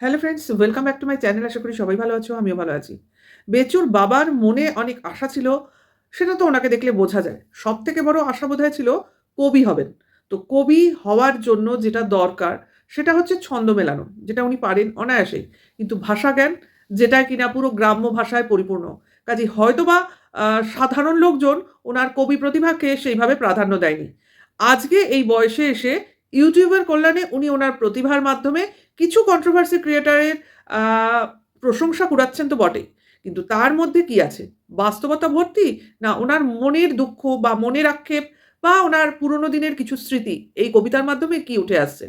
Hello friends welcome back to my channel আশা করি সবাই ভালো আছো, আমিও ভালো আছি। বেচুর বাবার মনে অনেক আশা ছিল, সেটা তো ওনাকে দেখলে বোঝা যায়। সব থেকে বড় আশা বোধহয় ছিল কবি হবেন। তো কবি হওয়ার জন্য যেটা দরকার, সেটা হচ্ছে ছন্দ মেলানো, যেটা উনি পারেন অনায়াসেই। কিন্তু ভাষা জ্ঞান, যেটা কিনা পুরো গ্রাম্য ভাষায় পরিপূর্ণ। কাজে হয়তোবা সাধারণ লোকজন ওনার কবি প্রতিভাকে সেইভাবে প্রাধান্য দেয়নি। আজকে এই বয়সে এসে ইউটিউবের কল্যাণে উনি ওনার প্রতিভার মাধ্যমে কিছু কন্ট্রোভার্সি ক্রিয়েটারের প্রশংসা কুড়াচ্ছেন তো বটেই। কিন্তু তার মধ্যে কি আছে? বাস্তবতা ভর্তি? না, ওনার মনের দুঃখ বা মনের আক্ষেপ বা ওনার পুরনো দিনের কিছু স্মৃতি, এই কবিতার মাধ্যমে কি উঠে আসছে?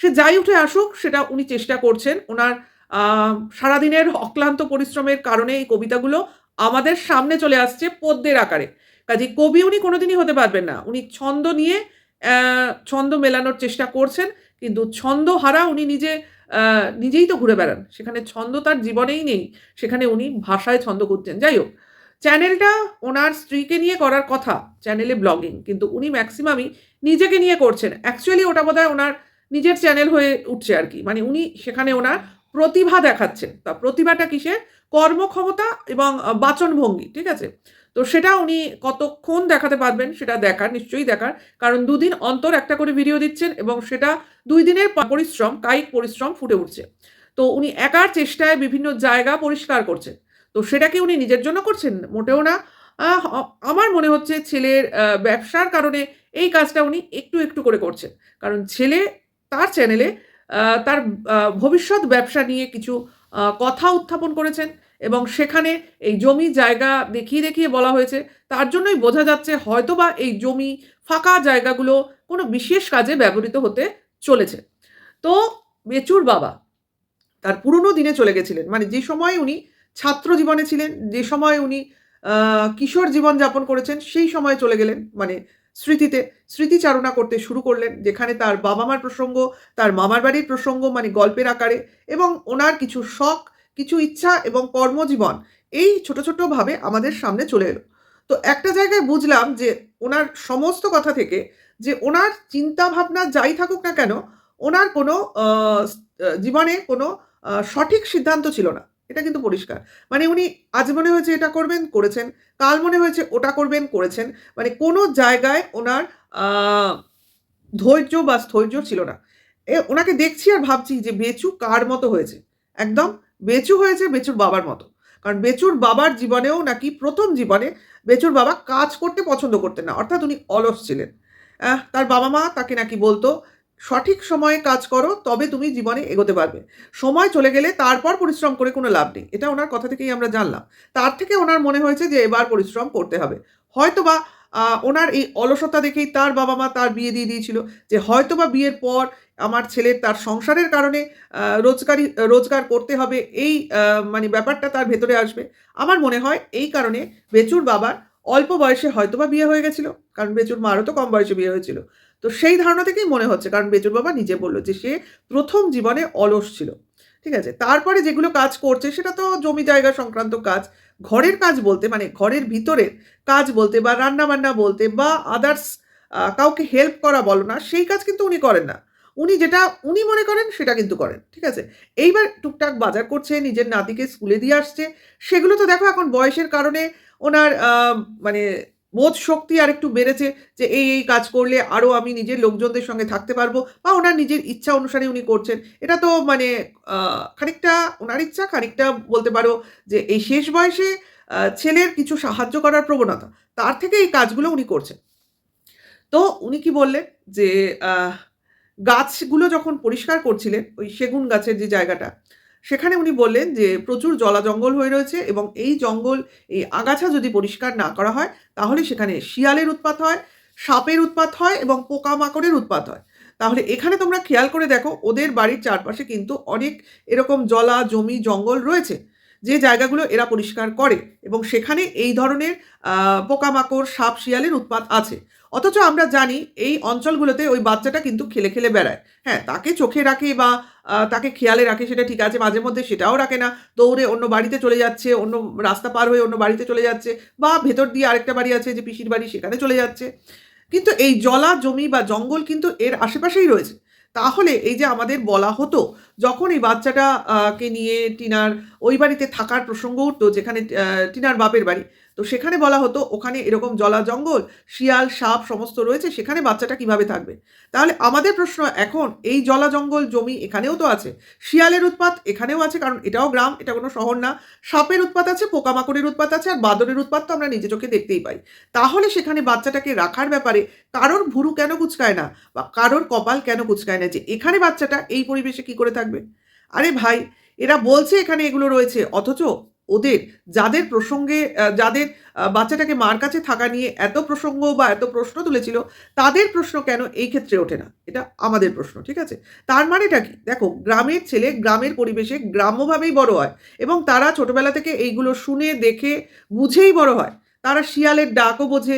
সে যাই উঠে আসুক, সেটা উনি চেষ্টা করছেন। ওনার সারাদিনের অক্লান্ত পরিশ্রমের কারণে এই কবিতাগুলো আমাদের সামনে চলে আসছে পদ্যের আকারে। কাজে কবি উনি কোনোদিনই হতে পারবেন না। উনি ছন্দ নিয়ে ছন্দ মেলানোর চেষ্টা করছেন। কিন্তু ছন্দ হারা উনি নিজে নিজেই তো ঘুরে বেড়ান। সেখানে ছন্দ তার জীবনেই নেই। সেখানে উনি ভাষায় ছন্দ করছেন। যাই হোক, চ্যানেলটা ওনার স্ত্রীকে নিয়ে করার কথা, চ্যানেলে ব্লগিং, কিন্তু উনি ম্যাক্সিমামই নিজেকে নিয়ে করছেন। অ্যাকচুয়ালি ওটা বোধহয় ওনার নিজের চ্যানেল হয়ে উঠছে আর কি। মানে উনি সেখানে ওনার প্রতিভা দেখাচ্ছেন। তা প্রতিভাটা কিসের? কর্মক্ষমতা এবং বাচনভঙ্গি, ঠিক আছে? তো সেটা উনি কতক্ষণ দেখাতে পারবেন সেটা দেখার, নিশ্চয়ই দেখার। কারণ দুদিন অন্তর একটা করে ভিডিও দিচ্ছেন এবং সেটা দুই দিনের পরিশ্রম, কায়িক পরিশ্রম ফুটে উঠছে। তো উনি একার চেষ্টায় বিভিন্ন জায়গা পরিষ্কার করছেন। তো সেটা কি উনি নিজের জন্য করছেন? মোটেও না। আমার মনে হচ্ছে ছেলের ব্যবসার কারণে এই কাজটা উনি একটু একটু করে করছেন। কারণ ছেলে তার চ্যানেলে তার ভবিষ্যৎ ব্যবসা নিয়ে কিছু কথা উত্থাপন করেছেন এবং সেখানে এই জমি জায়গা দেখিয়ে দেখিয়ে বলা হয়েছে। তার জন্যই বোঝা যাচ্ছে হয়তোবা এই জমি ফাঁকা জায়গাগুলো কোনো বিশেষ কাজে ব্যবহৃত হতে চলেছে। তো বেচুর বাবা তার পুরনো দিনে চলে গেছিলেন। মানে যে সময় উনি ছাত্র জীবনে ছিলেন, যে সময় উনি কিশোর জীবন যাপন করেছেন, সেই সময় চলে গেলেন। মানে স্মৃতিতে, স্মৃতিচারণা করতে শুরু করলেন, যেখানে তার বাবা মার প্রসঙ্গ, তার মামার বাড়ির প্রসঙ্গ মানে গল্পের আকারে, এবং ওনার কিছু শখ, কিছু ইচ্ছা এবং কর্মজীবন, এই ছোট ছোটোভাবে আমাদের সামনে চলে এলো। তো একটা জায়গায় বুঝলাম যে ওনার সমস্ত কথা থেকে, যে ওনার চিন্তা ভাবনা যাই থাকুক না কেন, ওনার কোনো জীবনে কোনো সঠিক সিদ্ধান্ত ছিল না। এটা কিন্তু পরিষ্কার। মানে উনি আজ মনে হয়েছে এটা করবেন, করেছেন। কাল মনে হয়েছে ওটা করবেন, করেছেন। মানে কোনো জায়গায় ওনার ধৈর্য বা স্থৈর্য ছিল না। এ, ওনাকে দেখছি আর ভাবছি যে বেচু কার মতো হয়েছে? একদম বেচু হয়েছে বেচুর বাবার মতো। কারণ বেচুর বাবার জীবনেও নাকি প্রথম জীবনে বেচুর বাবা কাজ করতে পছন্দ করতেন না। অর্থাৎ উনি অলস ছিলেন। তার বাবা মা তাকে নাকি বলতো সঠিক সময়ে কাজ করো, তবে তুমি জীবনে এগোতে পারবে। সময় চলে গেলে তারপর পরিশ্রম করে কোনো লাভ নেই। এটা ওনার কথা থেকেই আমরা জানলাম। তার থেকে ওনার মনে হয়েছে যে এবার পরিশ্রম করতে হবে। হয়তোবা ওনার এই অলসতা দেখেই তার বাবা মা তার বিয়ে দিয়ে দিয়েছিল যে হয়তোবা বিয়ের পর আমার ছেলের তার সংসারের কারণে রোজগারি, রোজগার করতে হবে এই মানে ব্যাপারটা তার ভেতরে আসবে। আমার মনে হয় এই কারণে বেচুর বাবার অল্প বয়সে হয়তোবা বিয়ে হয়ে গেছিল। কারণ বেচুর মারও তো কম বয়সে বিয়ে হয়েছিল। তো সেই ধারণা থেকেই মনে হচ্ছে। কারণ বেচুর বাবা নিজে বলল যে সে প্রথম জীবনে অলস ছিল। ঠিক আছে? তারপরে যেগুলো কাজ করছে, সেটা তো জমি জায়গা সংক্রান্ত কাজ। ঘরের কাজ বলতে মানে ঘরের ভিতরের কাজ বলতে বা রান্না বান্না বলতে বা আদার্স কাউকে হেল্প করা বলো না, সেই কাজ কিন্তু উনি করেন না। উনি যেটা উনি মনে করেন, সেটা কিন্তু করেন। ঠিক আছে? এইবার টুকটাক বাজার করছে, নিজের নাতিকে স্কুলে দিয়ে আসছে। সেগুলো তো দেখো এখন বয়সের কারণে ওনার মানে বোধ শক্তি আর একটু বেড়েছে যে এই এই কাজ করলে আরও আমি নিজের লোকজনদের সঙ্গে থাকতে পারব বা ওনার নিজের ইচ্ছা অনুসারে উনি করছেন। এটা তো মানে খানিকটা ওনার ইচ্ছা, খানিকটা বলতে পারো যে এই শেষ বয়সে ছেলের কিছু সাহায্য করার প্রবণতা, তার থেকে এই কাজগুলো উনি করছেন। তো উনি কি বললেন যে গাছগুলো যখন পরিষ্কার করছিলেন, ওই সেগুন গাছের যে জায়গাটা সেখানে উনি বললেন যে, প্রচুর জলা জঙ্গল হয়ে রয়েছে এবং এই জঙ্গল, এই আগাছা যদি পরিষ্কার না করা হয়, তাহলে সেখানে শিয়ালের উৎপাত হয়, সাপের উৎপাত হয় এবং পোকামাকড়ের উৎপাত হয়। তাহলে এখানে তোমরা খেয়াল করে দেখো, ওদের বাড়ির চারপাশে কিন্তু অনেক এরকম জলা, জমি, জঙ্গল রয়েছে, যে জায়গাগুলো এরা পরিষ্কার করে এবং সেখানে এই ধরনের পোকামাকড়, সাপ, শিয়ালের উৎপাত আছে। অথচ আমরা জানি এই অঞ্চলগুলোতে ওই বাচ্চাটা কিন্তু খেলে খেলে বেড়ায়। হ্যাঁ তাকে চোখে রাখে বা তাকে খেয়ালে রাখে সেটা ঠিক আছে, মাঝে মধ্যে সেটাও রাখে না। দৌড়ে অন্য বাড়িতে চলে যাচ্ছে, অন্য রাস্তা পার হয়ে অন্য বাড়িতে চলে যাচ্ছে বা ভেতর দিয়ে আরেকটা বাড়ি আছে যে পিসির বাড়ি সেখানে চলে যাচ্ছে। কিন্তু এই জলা জমি বা জঙ্গল কিন্তু এর আশেপাশেই রয়েছে। তাহলে এই যে আমাদের বলা হতো, যখন এই বাচ্চাটা কে নিয়ে টিনার, ওই বাড়িতে থাকার প্রসঙ্গ উঠতো যেখানে টিনার বাপের বাড়ি তো সেখানে বলা হতো, ওখানে এরকম জলা জঙ্গল, শিয়াল, সাপ সমস্ত রয়েছে, সেখানে বাচ্চাটা কীভাবে থাকবে? তাহলে আমাদের প্রশ্ন এখন, এই জলা জঙ্গল জমি এখানেও তো আছে, শিয়ালের উৎপাত এখানেও আছে, কারণ এটাও গ্রাম, এটা কোনো শহর না, সাপের উৎপাত আছে, পোকামাকড়ের উৎপাত আছে, আর বাদরের উৎপাত তো আমরা নিজে চোখে দেখতেই পাই। তাহলে সেখানে বাচ্চাটাকে রাখার ব্যাপারে কারোর ভুরু কেন কুচকায় না, বা কারোর কপাল কেন কুচকায় না যে এখানে বাচ্চাটা এই পরিবেশে কি করে থাকবে? আরে ভাই, এরা বলছে এখানে এগুলো রয়েছে, অথচ ওদের, যাদের প্রসঙ্গে যাদের বাচ্চাটাকে মার কাছে থাকা নিয়ে এত প্রসঙ্গ বা এত প্রশ্ন তুলেছিল, তাদের প্রশ্ন কেন এই ক্ষেত্রে ওঠে না? এটা আমাদের প্রশ্ন, ঠিক আছে? তার মানেটা কি? দেখো, গ্রামের ছেলে গ্রামের পরিবেশে গ্রাম্যভাবেই বড় হয় এবং তারা ছোটবেলা থেকে এইগুলো শুনে, দেখে, বুঝেই বড় হয়। তারা শিয়ালের ডাকও বোঝে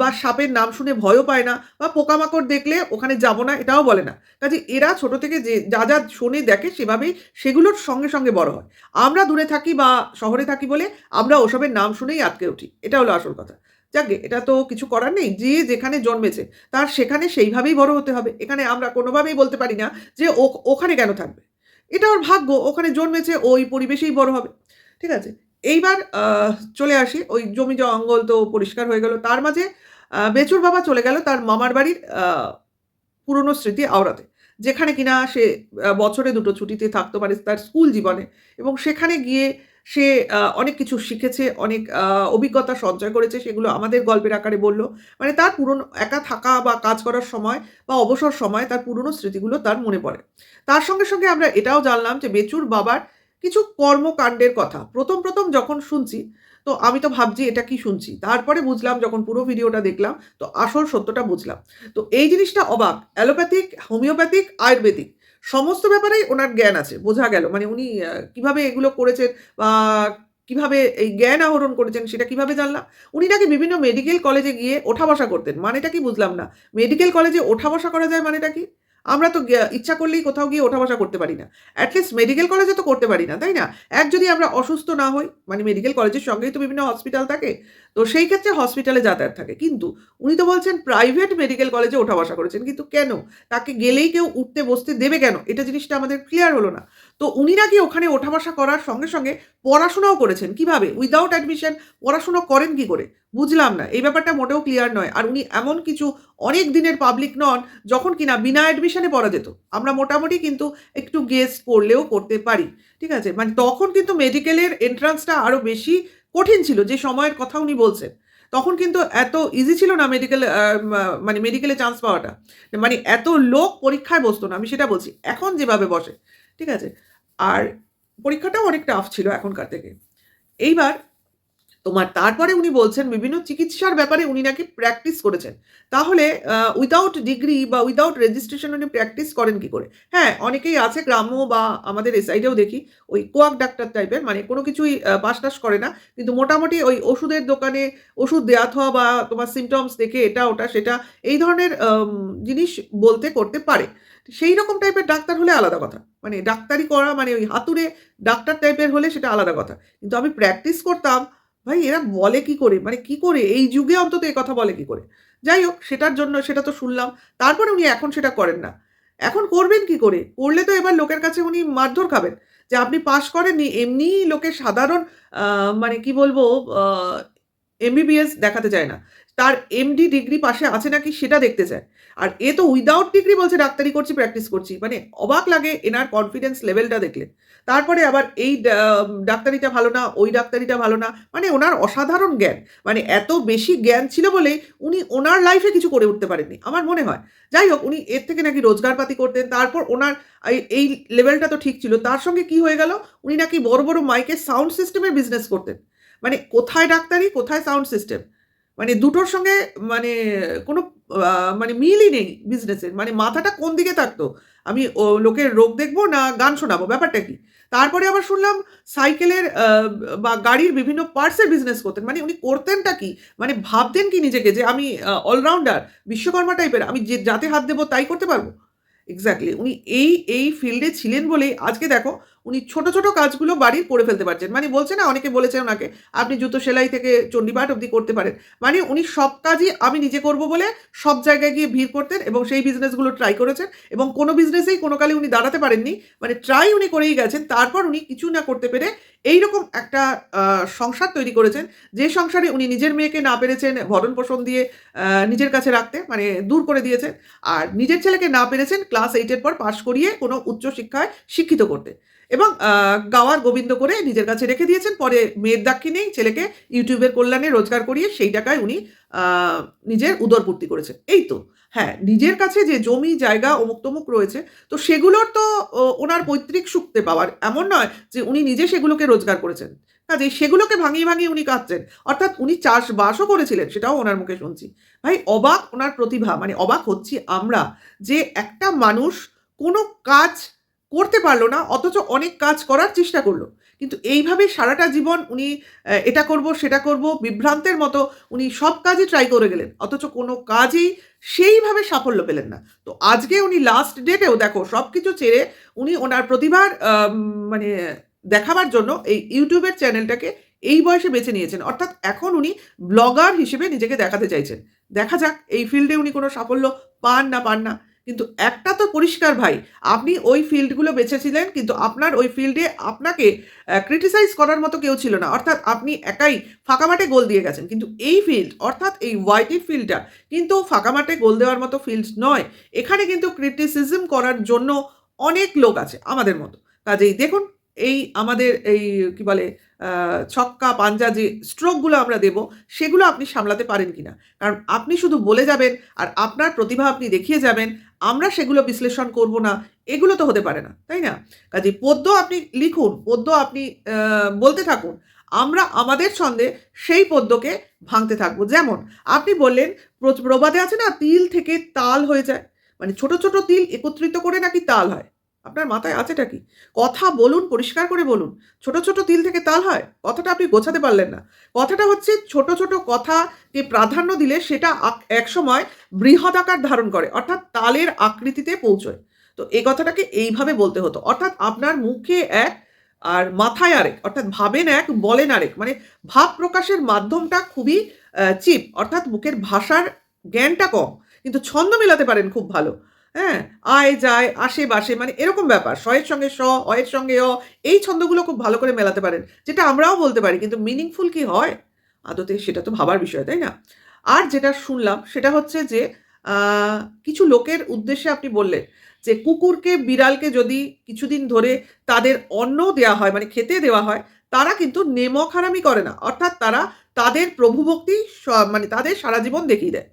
বা সাপের নাম শুনে ভয়ও পায় না, বা পোকামাকড় দেখলে ওখানে যাব না, এটাও বলে না। কাজে এরা ছোট থেকে যে, যা যা শোনে, দেখে, সেভাবেই সেগুলোর সঙ্গে সঙ্গে বড় হয়। আমরা দূরে থাকি বা শহরে থাকি বলে আমরা ওসবের নাম শুনেই আটকে উঠি। এটা হলো আসল কথা। যাকে এটা তো কিছু করার নেই। যে যেখানে জন্মেছে, তার সেখানে সেইভাবেই বড় হতে হবে। এখানে আমরা কোনোভাবেই বলতে পারি না যে ওখানে কেন থাকবে। এটা ওর ভাগ্য, ওখানে জন্মেছে, ওই পরিবেশেই বড় হবে। ঠিক আছে? এইবার চলে আসি। ওই জমি জঙ্গল তো পরিষ্কার হয়ে গেল। তার মাঝে বেচুর বাবা চলে গেল তার মামার বাড়ির পুরনো স্মৃতি আওড়াতে। যেখানে কিনা সে বছরে দুটো ছুটিতে থাকতে পারে তার স্কুল জীবনে এবং সেখানে গিয়ে সে অনেক কিছু শিখেছে, অনেক অভিজ্ঞতা সঞ্চয় করেছে, সেগুলো আমাদের গল্পের আকারে বলল। মানে তার পুরনো, একা থাকা বা কাজ করার সময় বা অবসর সময় তার পুরনো স্মৃতিগুলো তার মনে পড়ে। তার সঙ্গে সঙ্গে আমরা এটাও জানলাম যে বেচুর বাবার কিছু কর্মকাণ্ডের কথা। প্রথম প্রথম যখন শুনছি, তো আমি তো ভাবছি এটা কি শুনছি? তারপরে বুঝলাম, যখন পুরো ভিডিওটা দেখলাম, তো আসল সত্যটা বুঝলাম। তো এই জিনিসটা অবাক। অ্যালোপ্যাথিক, হোমিওপ্যাথিক, আয়ুর্বেদিক, সমস্ত ব্যাপারেই ওনার জ্ঞান আছে, বোঝা গেল। মানে উনি কীভাবে এগুলো করেছেন বা কীভাবে এই জ্ঞান আহরণ করেছেন সেটা কীভাবে জানলাম? উনি নাকি বিভিন্ন মেডিকেল কলেজে গিয়ে ওঠা বসা করতেন। মানেটা কি বুঝলাম না। মেডিকেল কলেজে ওঠা বসা করা যায় মানেটা কি? আমরা তো ইচ্ছা করলেই কোথাও গিয়ে ওঠা বসা করতে পারি না। অ্যাটলিস্ট মেডিকেল কলেজে তো করতে পারি না, তাই না? এক যদি আমরা অসুস্থ না হই মানে মেডিকেল কলেজের সঙ্গেই তো বিভিন্ন হসপিটাল থাকে, তো সেই ক্ষেত্রে হসপিটালে যাতায়াত থাকে। কিন্তু উনি তো বলছেন প্রাইভেট মেডিকেল কলেজে ওঠা বসা করেছেন, কিন্তু কেন? তাকে গেলেই কেউ উঠতে বসতে দেবে কেন? এটা জিনিসটা আমাদের ক্লিয়ার হলো না। তো উনি নাকি ওখানে ওঠা বসা করার সঙ্গে সঙ্গে পড়াশোনাও করেছেন। কীভাবে? উইদাউট অ্যাডমিশন পড়াশোনা করেন কি করে? বুঝলাম না। এই ব্যাপারটা মোটেও ক্লিয়ার নয়। আর উনি এমন কিছু অনেক দিনের পাবলিক নন, যখন কিনা বিনা অ্যাডমিশনে পড়া যেত। আমরা মোটামুটি কিন্তু একটু গেস করলেও করতে পারি। ঠিক আছে? মানে তখন কিন্তু মেডিকেলের এন্ট্রান্সটা আরও বেশি কঠিন ছিল, যে সময়ের কথা উনি বলছেন। তখন কিন্তু এত ইজি ছিল না মেডিকেল মানে মেডিকেলে চান্স পাওয়াটা। মানে এত লোক পরীক্ষায় বসতো না, আমি সেটা বলছি। এখন যেভাবে বসে ঠিক আছে? আর পরীক্ষাটাও অনেক টাফ ছিল এখনকার থেকে। এইবার তোমার তারপরে উনি বলছেন, বিভিন্ন চিকিৎসার ব্যাপারে উনি নাকি প্র্যাকটিস করেছেন। তাহলে উইদাউট ডিগ্রি বা উইদাউট রেজিস্ট্রেশন উনি প্র্যাকটিস করেন কি করে? হ্যাঁ অনেকেই আছে গ্রাম্য বা আমাদের এ সাইডেও দেখি, ওই কোয়াক ডাক্তার টাইপের মানে কোনো কিছুই টাস করে না, কিন্তু মোটামুটি ওই ওষুধের দোকানে ওষুধ দেওয়া থাওয়া বা তোমার সিমটমস দেখে এটা, ওটা, সেটা, এই ধরনের জিনিস বলতে করতে পারে। সেই রকম টাইপের ডাক্তার হলে আলাদা কথা। মানে ডাক্তারি করা মানে ওই হাতুড়ে ডাক্তার টাইপের হলে সেটা আলাদা কথা। কিন্তু আমি প্র্যাকটিস করতাম ভাই, এরা বলে কি করে? মানে কি করে? এই যুগে অন্তত কথা বলে কি করে? যাই হোক, সেটার জন্য সেটা তো শুনলাম। তারপরে উনি এখন সেটা করেন না। এখন করবেন কি করে? করলে তো এবার লোকের কাছে উনি মারধর খাবেন। যে আপনি পাশ করেননি, এমনি লোকে সাধারণ মানে কি বলব এমবিবিএস দেখাতে চায় না। তার এমডি ডিগ্রি পাশে আছে নাকি সেটা দেখতে চায়। আর এ তো উইদাউট ডিগ্রি বলছে, ডাক্তারি করছি প্র্যাকটিস করছি। মানে অবাক লাগে এনার কনফিডেন্স লেভেলটা দেখলে। তারপরে আবার এই ডাক্তারিটা ভালো না, ওই ডাক্তারিটা ভালো না মানে ওনার অসাধারণ জ্ঞান। মানে এত বেশি জ্ঞান ছিল বলে উনি ওনার লাইফে কিছু করে উঠতে পারেননি, আমার মনে হয়। যাই হোক, উনি এর থেকে নাকি রোজগারপাতি করতেন, তারপর ওনার এই- লেভেলটা তো ঠিক ছিল। তার সঙ্গে কি হয়ে গেল? উনি নাকি বড় বড় মাইকের সাউন্ড সিস্টেমের বিজনেস করতেন। মানে কোথায় ডাক্তারি, কোথায় সাউন্ড সিস্টেম মানে দুটোর সঙ্গে মানে কোনো মানে মিলই নেই বিজনেসের মানে মাথাটা কোন দিকে থাকতো? আমি ও লোকের রোগ দেখব না গান শোনাবো? ব্যাপারটা কি? তারপরে আবার শুনলাম সাইকেলের বা গাড়ির বিভিন্ন পার্টসের বিজনেস করতেন। মানে উনি করতেনটা কি? মানে ভাবতেন কি নিজেকে যে আমি অলরাউন্ডার বিশ্বকর্মা টাইপের আমি যে যাতে হাত দেবো তাই করতে পারব? এক্স্যাক্টলি উনি এই এই ফিল্ডে ছিলেন বলেই আজকে দেখো উনি ছোট ছোট কাজগুলো বাড়ির করে ফেলতে পারছেন। মানে বলছে না, অনেকে বলেছে ওনাকে, আপনি জুতো সেলাই থেকে চণ্ডীপাঠ অবধি করতে পারেন। মানে উনি সব কাজই আমি নিজে করব বলে সব জায়গায় গিয়ে ভিড় করতেন এবং সেই বিজনেসগুলো ট্রাই করেছেন এবং কোনো বিজনেসেই কোনো কালে উনি দাঁড়াতে পারেননি। মানে ট্রাই উনি করেই গেছেন, তারপর উনি কিছু না করতে পেরে এইরকম একটা সংসার তৈরি করেছেন, যে সংসারে উনি নিজের মেয়েকে না পেরেছেন, ভরণ পোষণ দিয়ে নিজের কাছে রাখতে মানে দূর করে দিয়েছেন। আর নিজের ছেলেকে না পেরেছেন ক্লাস এইটের পর পাশ করিয়ে কোনো উচ্চশিক্ষায় শিক্ষিত করতে। এবং গাওয়ার গোবিন্দ করে নিজের কাছে রেখে দিয়েছেন। পরে মেয়ের দাক্ষিণেই ছেলেকে ইউটিউবের কল্যাণে রোজগার করিয়ে সেই টাকায় উনি নিজের উদরপূর্তি করেছেন। এই তো হ্যাঁ নিজের কাছে যে জমি, জায়গা অমুক তমুক রয়েছে, তো সেগুলোর তো ওনার পৈতৃক সুক্তে পাওয়ার। এমন নয় যে উনি নিজে সেগুলোকে রোজগার করেছেন। কাজে সেগুলোকে ভাঙিয়ে ভাঙিয়ে উনি কাঁদছেন। অর্থাৎ উনি চাষবাসও করেছিলেন, সেটাও ওনার মুখে শুনছি। ভাই, অবাক ওনার প্রতিভা মানে অবাক হচ্ছি আমরা যে একটা মানুষ কোনো কাজ করতে পারল না, অথচ অনেক কাজ করার চেষ্টা করল। কিন্তু এইভাবে সারাটা জীবন উনি এটা করব, সেটা করব, বিভ্রান্তের মতো উনি সব কাজই ট্রাই করে গেলেন, অথচ কোনো কাজেই সেইভাবে সাফল্য পেলেন না। তো আজকে উনি লাস্ট ডেটেও দেখো সব কিছু ছেড়ে উনি ওনার প্রতিভার মানে দেখাবার জন্য এই ইউটিউবের চ্যানেলটাকে এই বয়সে বেছে নিয়েছেন। অর্থাৎ এখন উনি ব্লগার হিসেবে নিজেকে দেখাতে চাইছেন। দেখা যাক, এই ফিল্ডে উনি কোনো সাফল্য পান না পান না। কিন্তু একটা তো পরিষ্কার ভাই, আপনি ওই ফিল্ডগুলো বেছেছিলেন, কিন্তু আপনার ওই ফিল্ডে আপনাকে ক্রিটিসাইজ করার মতো কেউ ছিল না। অর্থাৎ আপনি একাই ফাঁকা মাঠে গোল দিয়ে গেছেন। কিন্তু এই ফিল্ড, অর্থাৎ এই ওয়াইটি ফিল্ডটা, কিন্তু ফাঁকা মাঠে গোল দেওয়ার মতো ফিল্ড নয়। এখানে কিন্তু ক্রিটিসিজম করার জন্য অনেক লোক আছে আমাদের মতো। কাজেই দেখুন, এই আমাদের এই কি বলে ছক্কা, পাঞ্জা যে স্ট্রোকগুলো আমরা দেব, সেগুলো আপনি সামলাতে পারেন কিনা? কারণ আপনি শুধু বলে যাবেন, আর আপনার প্রতিভা আপনি দেখিয়ে যাবেন আমরা সেগুলো বিশ্লেষণ করব না, এগুলো তো হতে পারে না, তাই না? কাজে পদ্য আপনি লিখুন, পদ্য আপনি বলতে থাকুন, আমরা আমাদের ছন্দে সেই পদ্যকে ভাঙতে থাকব। যেমন আপনি বললেন প্র- প্রবাদে আছে না, তিল থেকে তাল হয়ে যায় মানে ছোট ছোট তিল একত্রিত করে নাকি তাল হয়? আপনার মাথায় আছেটা কি? কথা বলুন, পরিষ্কার করে বলুন। ছোট ছোট তিল থেকে তাল হয়? কথাটা আপনি গোছাতে পারলেন না। কথাটা হচ্ছে ছোট ছোট কথাকে প্রাধান্য দিলে সেটা একসময় বৃহৎ আকার ধারণ করে, অর্থাৎ তালের আকৃতিতে পৌঁছয়। তো এই কথাটাকে এইভাবে বলতে হতো। অর্থাৎ আপনার মুখে এক আর মাথায় আরেক, অর্থাৎ ভাবেন এক, বলেন আরেক। মানে ভাব প্রকাশের মাধ্যমটা খুবই চিপ, অর্থাৎ মুখের ভাষার জ্ঞানটা কম। কিন্তু ছন্দ মেলাতে পারেন খুব ভালো। হ্যাঁ আয় যায় বাসে মানে এরকম ব্যাপার। শয়ের সঙ্গে স অয়ের সঙ্গে অ, এই ছন্দগুলো খুব ভালো করে মেলাতে পারেন, যেটা আমরাও বলতে পারি, কিন্তু মিনিংফুল কি হয়? আদতে সেটা তো ভাবার বিষয়, তাই না? আর যেটা শুনলাম, সেটা হচ্ছে যে কিছু লোকের উদ্দেশ্যে আপনি বললেন যে, কুকুরকে, বিড়ালকে যদি কিছুদিন ধরে তাদের অন্ন দেওয়া হয় মানে খেতে দেওয়া হয়, তারা কিন্তু নেমক হারামি করে না। অর্থাৎ তারা তাদের প্রভুভক্তি মানে তাদের সারা জীবন দেখিয়ে দেয়।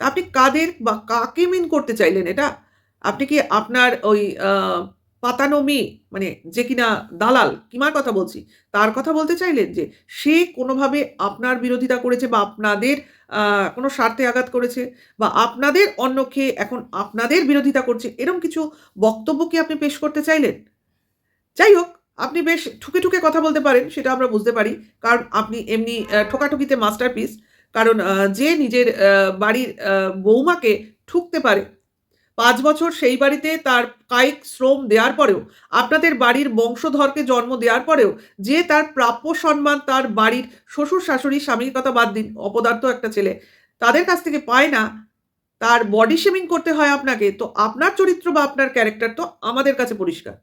তা আপনি কাদের বা কাকে মিন করতে চাইলেন এটা? আপনি কি আপনার ওই পাতানো মেয়ে মানে যে কিনা দালাল কিমার কথা বলছি? তার কথা বলতে চাইলেন যে, সে কোনোভাবে আপনার বিরোধিতা করেছে বা আপনাদের কোনো স্বার্থে আঘাত করেছে বা আপনাদের অন্য খেয়ে এখন আপনাদের বিরোধিতা করছে এরকম কিছু বক্তব্য কি আপনি পেশ করতে চাইলেন? যাই হোক, আপনি বেশ ঠুকে ঠুকে কথা বলতে পারেন, সেটা আমরা বুঝতে পারি। কারণ আপনি এমনি ঠোকাঠুকিতে মাস্টারপিস। কারণ যে নিজের বাড়ির বৌমাকে ঠুকতে পারে পাঁচ বছর সেই বাড়িতে তার কায়িক শ্রম দেওয়ার পরেও, আপনাদের বাড়ির বংশধরকে জন্ম দেওয়ার পরেও, যে তার প্রাপ্য সম্মান তার বাড়ির শ্বশুর, শাশুড়ি, স্বামীর কথা বাদ দিন, অপদার্থ একটা ছেলে, তাদের কাছ থেকে পায় না, তার বডি শেমিং করতে হয় আপনাকে, তো আপনার চরিত্র বা আপনার ক্যারেক্টার তো আমাদের কাছে পরিষ্কার।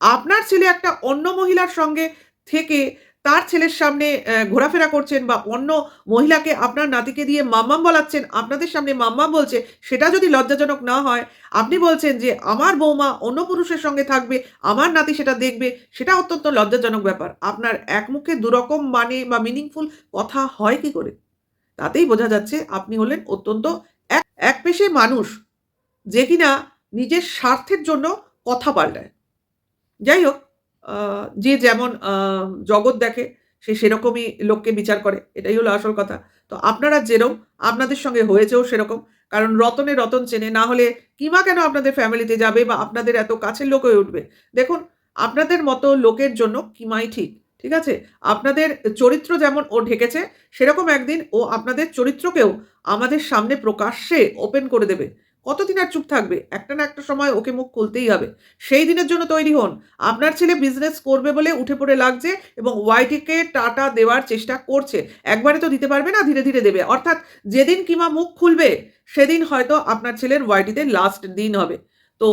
আপনার ছেলে একটা অন্য মহিলার সঙ্গে থেকে তার ছেলের সামনে ঘোরাফেরা করছেন বা অন্য মহিলাকে আপনার নাতিকে দিয়ে মাম্মাম বলাচ্ছেন, আপনাদের সামনে মাম্মাম বলছে, সেটা যদি লজ্জাজনক না হয়, আপনি বলছেন যে আমার বৌমা অন্য পুরুষের সঙ্গে থাকবে, আমার নাতি সেটা দেখবে, সেটা অত্যন্ত লজ্জাজনক ব্যাপার। আপনার এক মুখে দুরকম মানে বা মিনিংফুল কথা হয় কি করে? তাতেই বোঝা যাচ্ছে আপনি হলেন অত্যন্ত এক এক পেশে মানুষ, যে কিনা নিজের স্বার্থের জন্য কথা পাল্টায়। যাই হোক যে যেমন জগৎ দেখে সে সেরকমই লোককে বিচার করে। এটাই হলো আসল কথা। তো আপনারা যেরকম আপনাদের সঙ্গে হয়েছেও সেরকম। কারণ রতনে রতন চেনে, না হলে কিমা কেন আপনাদের ফ্যামিলিতে যাবে বা আপনাদের এত কাছের লোক হয়ে উঠবে? দেখুন, আপনাদের মতো লোকের জন্য কিমাই ঠিক ঠিক আছে? আপনাদের চরিত্র যেমন ও ঢেকেছে, সেরকম একদিন ও আপনাদের চরিত্রকেও আমাদের সামনে প্রকাশ্যে ওপেন করে দেবে। কতদিন আর চুপ থাকবে? একটা না একটা সময় ওকে মুখ খুলতেই হবে। সেই দিনের জন্য তৈরি হন। আপনার ছেলে বিজনেস করবে বলে উঠে পড়ে লাগছে এবং ওয়াইটিকে টাটা দেওয়ার চেষ্টা করছে। একবারে তো দিতে পারবে না, ধীরে ধীরে দেবে। অর্থাৎ যেদিন কিমা মুখ খুলবে, সেদিন হয়তো আপনার ছেলের ওয়াইটিতে লাস্ট দিন হবে। তো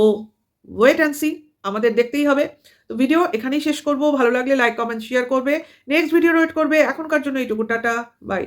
ওয়েট অ্যান্ড সি আমাদের দেখতেই হবে। তো ভিডিও এখানেই শেষ করব। ভালো লাগলে লাইক কমেন্ট শেয়ার করবে। নেক্সট ভিডিও ওয়েট করবে। এখনকার জন্য এইটুকু। Tata bye